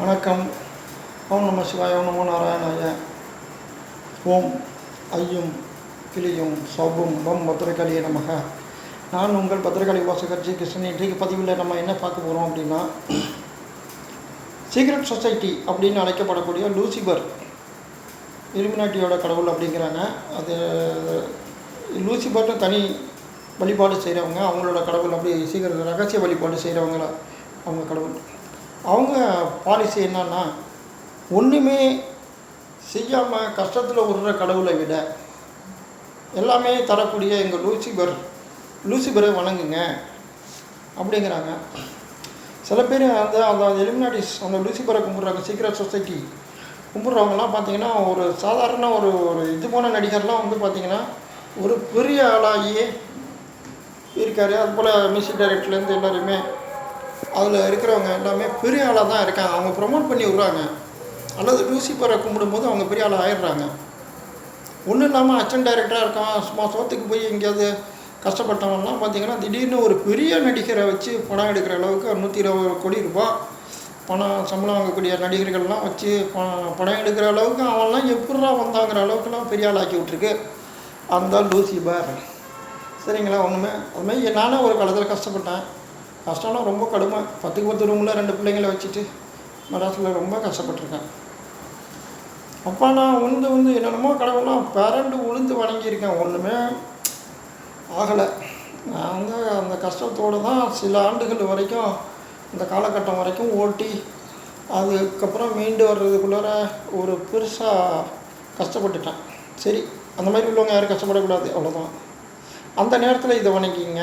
வணக்கம். ஓம் நம சிவாய ஓம் நமோ நாராயணாய. ஓம் ஐயும் கிளியும் சௌபும் பம் பத்திரகாளியை நமக. நான் உங்கள் பத்திரகாளி வாசகர் ஜி கிருஷ்ணன். இன்றைக்கு பதிவில் நம்ம என்ன பார்க்க போகிறோம் அப்படின்னா சீக்ரெட் சொசைட்டி அப்படின்னு அழைக்கப்படக்கூடிய லூசிபர் இலுமினாட்டியோட கடவுள் அப்படிங்கிறாங்க. அது லூசிபர்னு தனி வழிபாடு செய்கிறவங்க அவங்களோட கடவுள் அப்படி சீக்கிரம் ரகசிய வழிபாடு செய்கிறவங்கள அவங்க கடவுள். அவங்க பாலிசி என்னன்னா ஒன்றுமே செய்யாமல் கஷ்டத்தில் விடுற கடவுளை விட எல்லாமே தரக்கூடிய எங்கள் லூசிபர் லூசிபரை வணங்குங்க அப்படிங்கிறாங்க. சில பேர் அந்த அந்த எலிமினாட்டிஸ் அந்த லூசிபரை கும்பிட்றாங்க சீக்கிரம் சொசைட்டி கும்பிட்றவங்கலாம் பார்த்தீங்கன்னா ஒரு சாதாரண ஒரு ஒரு இது போன நடிகர்லாம் வந்து பார்த்தீங்கன்னா ஒரு பெரிய ஆளாகியே இருக்கார். அதுபோல் மியூசிக் டைரக்டர்லேருந்து எல்லாருமே அதில் இருக்கிறவங்க எல்லாமே பெரிய ஆளாக தான் இருக்காங்க. அவங்க ப்ரொமோட் பண்ணி விட்றாங்க. அல்லது லூசிபரை கும்பிடும்போது அவங்க பெரிய ஆளாக ஆயிடுறாங்க. ஒன்றும் இல்லாமல் அச்சன் டைரக்டராக இருக்கான். சும்மா சோத்துக்கு போய் எங்கேயாவது கஷ்டப்பட்டவன்லாம் பார்த்தீங்கன்னா திடீர்னு ஒரு பெரிய நடிகரை வச்சு படம் எடுக்கிற அளவுக்கு நூற்றி இருபது கோடி ரூபாய் பணம் சம்பளம் வாங்கக்கூடிய நடிகர்கள்லாம் வச்சு படம் எடுக்கிற அளவுக்கு அவன்லாம் எப்படிடா வந்தாங்கிற அளவுக்குலாம் பெரிய ஆளாக்கி விட்ருக்கு அந்த லூசிபர் சரிங்களா? ஒன்றுமே அதுமாதிரி நானும் ஒரு காலத்தில் கஷ்டப்பட்டேன். கஷ்டம்னா ரொம்ப கடுமை. பத்துக்கு பத்து ரூமில் ரெண்டு பிள்ளைங்களை வச்சுட்டு மெட்ராஸில் ரொம்ப கஷ்டப்பட்டிருக்கேன். அப்போ நான் உளுந்து வந்து என்னென்னமோ கடவுள்லாம் பிறண்டு உளுந்து வணங்கியிருக்கேன். ஒன்றுமே ஆகலை. நான் வந்து அந்த கஷ்டத்தோடு தான் சில ஆண்டுகள் வரைக்கும் இந்த காலகட்டம் வரைக்கும் ஓட்டி அதுக்கப்புறம் மீண்டு வர்றதுக்குள்ளார ஒரு பெருசாக கஷ்டப்பட்டுட்டேன். சரி அந்த மாதிரி உள்ளவங்க யாரும் கஷ்டப்படக்கூடாது. அவ்வளோதான் அந்த நேரத்தில் இதை வணங்கிங்க.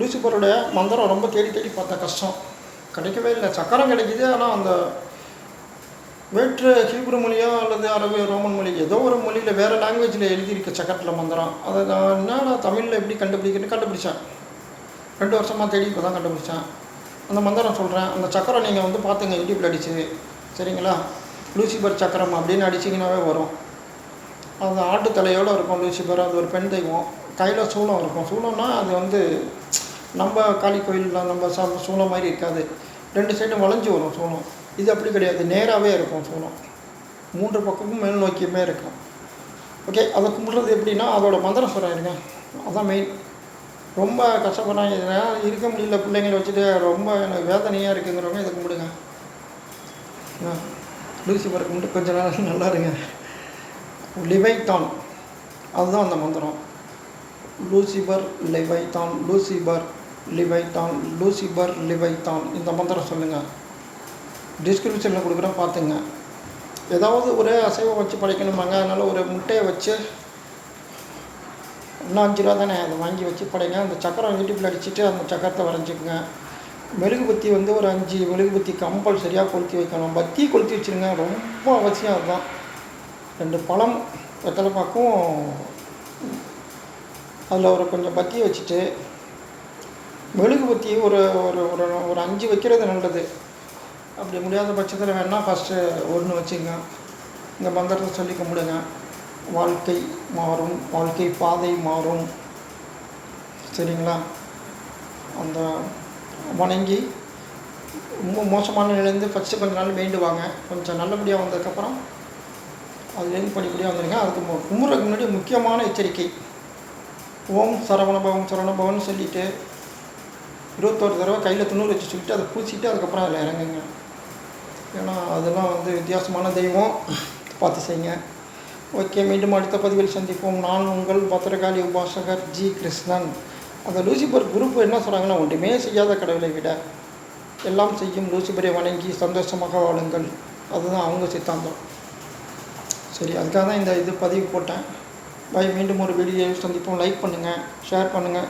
லூசிபரோடைய மந்திரம் ரொம்ப தேடி தேடி பார்த்தா கஷ்டம். கிடைக்கவே இல்லை. சக்கரம் கிடைக்கிது ஆனால் அந்த வேற்று ஹீப்ரு மொழியோ அல்லது அரபு ரோமன் மொழி ஏதோ ஒரு மொழியில் வேறு லாங்குவேஜில் எழுதியிருக்க சக்கரத்தில் மந்திரம். அதை நான் என்னடா தமிழில் எப்படி கண்டுபிடிக்கிறேன்னு கண்டுபிடிச்சேன். ரெண்டு வருஷமாக தேடி இப்போ தான் கண்டுபிடிச்சேன். அந்த மந்திரம் சொல்கிறேன் அந்த சக்கரம் நீங்கள் வந்து பார்த்துங்க யூடியூப்பில் அடிச்சு. சரிங்களா? லூசிபர் சக்கரம் அப்படின்னு அடிச்சிங்கனாவே வரும். அது ஆட்டு தலையோடு இருக்கும் லூசிபர். அது ஒரு பெண் தெய்வம். கையில் சூளம் இருக்கும். சூளம்னா அது வந்து நம்ம காளி கோயிலில் நம்ம ச சூளம் மாதிரி இருக்காது. ரெண்டு சைடும் வளைஞ்சு வரும் சூளம். இது அப்படி கிடையாது. நேராகவே இருக்கும் சூளம். மூன்று பக்கமும் மேல் நோக்கியுமே இருக்கும். ஓகே அதை கும்பிட்றது எப்படின்னா அதோட மந்திரம் சொல்கிறாருங்க இருங்க அதான் மெயின் ரொம்ப கஷ்டப்படுறாங்க இதனால் இருக்க முடியல. பிள்ளைங்களை வச்சுட்டு ரொம்ப எனக்கு வேதனையாக இருக்குங்கிறவங்க இதை கும்பிடுங்க. ஆ, லூசிபரை கும்பிட்டு கொஞ்ச நேரம் நல்லா இருங்க. லிவைத்தான். அதுதான் அந்த மந்திரம். Lucifer லிவைத்தான் Lucifer லிவைத்தான் Lucifer லிவைத்தான். இந்த மந்திரம் சொல்லுங்கள் டிஸ்கிரிப்ஷனில் கொடுக்குறேன் பார்த்துங்க. ஏதாவது ஒரு அசைவம் வச்சு படைக்கணுமாங்க? அதனால் ஒரு முட்டையை வச்சு இன்னும் அஞ்சு ரூபா தானே? அதை வாங்கி வச்சு படைங்க. அந்த சக்கரம் யூடியூப்பில் அடிச்சுட்டு அந்த சக்கரத்தை வரைஞ்சிக்கோங்க. மெழுகுபத்தி வந்து ஒரு அஞ்சு மெழுகுபத்தி கம்பல்சரியாக கொளுத்தி வைக்கணும். பத்தி கொளுத்தி வச்சுருங்க. ரொம்ப அவசியம் அதுதான். ரெண்டு பழம் வெத்தலை பாக்கும் அதில் ஒரு கொஞ்சம் பத்தியை வச்சுட்டு மெழுகுபத்தி ஒரு ஒரு ஒரு ஒரு அஞ்சு வைக்கிறது நல்லது. அப்படி முடியாத பட்சத்தில் வேணால் ஃபஸ்ட்டு ஒன்று வச்சுங்க. இந்த மந்திரத்தை சொல்லி கும்பிடுங்க. வாழ்க்கை மாறும் வாழ்க்கை பாதை மாறும். சரிங்களா? அந்த வணங்கி ரொம்ப மோசமான நிலையிலேருந்து ஃபஸ்ட்டு கொஞ்ச நாள் வேண்டுவாங்க. கொஞ்சம் நல்லபடியாக வந்ததுக்கப்புறம் அதுலேருந்து படிப்படியாக வந்துடுங்க. அதுக்கு கும்புறதுக்கு முன்னாடி முக்கியமான எச்சரிக்கை. ஓம் சரவணபவன் சரவணபவன் சொல்லிவிட்டு இருபத்தோரு தடவை கையில் துணூறு வச்சு அதை பூசிட்டு அதுக்கப்புறம் அதில் இறங்குங்க. ஏன்னா அதெல்லாம் வந்து வித்தியாசமான தெய்வம். பார்த்து செய்யுங்க. ஓகே மீண்டும் அடுத்த பதிவில் சந்திப்போம். நான் உங்கள் பத்திரகாளி உபாசகர் ஜி கிருஷ்ணன். அந்த லூசிபர் குரூப் என்ன சொல்கிறாங்கன்னா ஒன்றுமே செய்யாத கடவுளை விட எல்லாம் செய்யும் லூசிபரை வணங்கி சந்தோஷமாக வாழுங்கள். அதுதான் அவங்க சித்தாந்தம். சரி அதுக்காக தான் இந்த இது பதிவு போட்டேன். பை மீண்டும் ஒரு வீடியோவில் சந்திப்போம். லைக் பண்ணுங்கள் ஷேர் பண்ணுங்கள்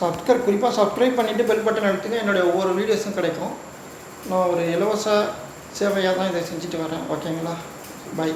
சப்ஸ்கிரைப் குறிப்பாக சப்ஸ்கிரைப் பண்ணிவிட்டு பெல் பட்டன் அழுத்துங்க. என்னுடைய ஒவ்வொரு வீடியோஸும் கிடைக்கும். நான் ஒரு இலவச சேவையாக தான் இதை செஞ்சுட்டு வரேன். ஓகேங்களா பை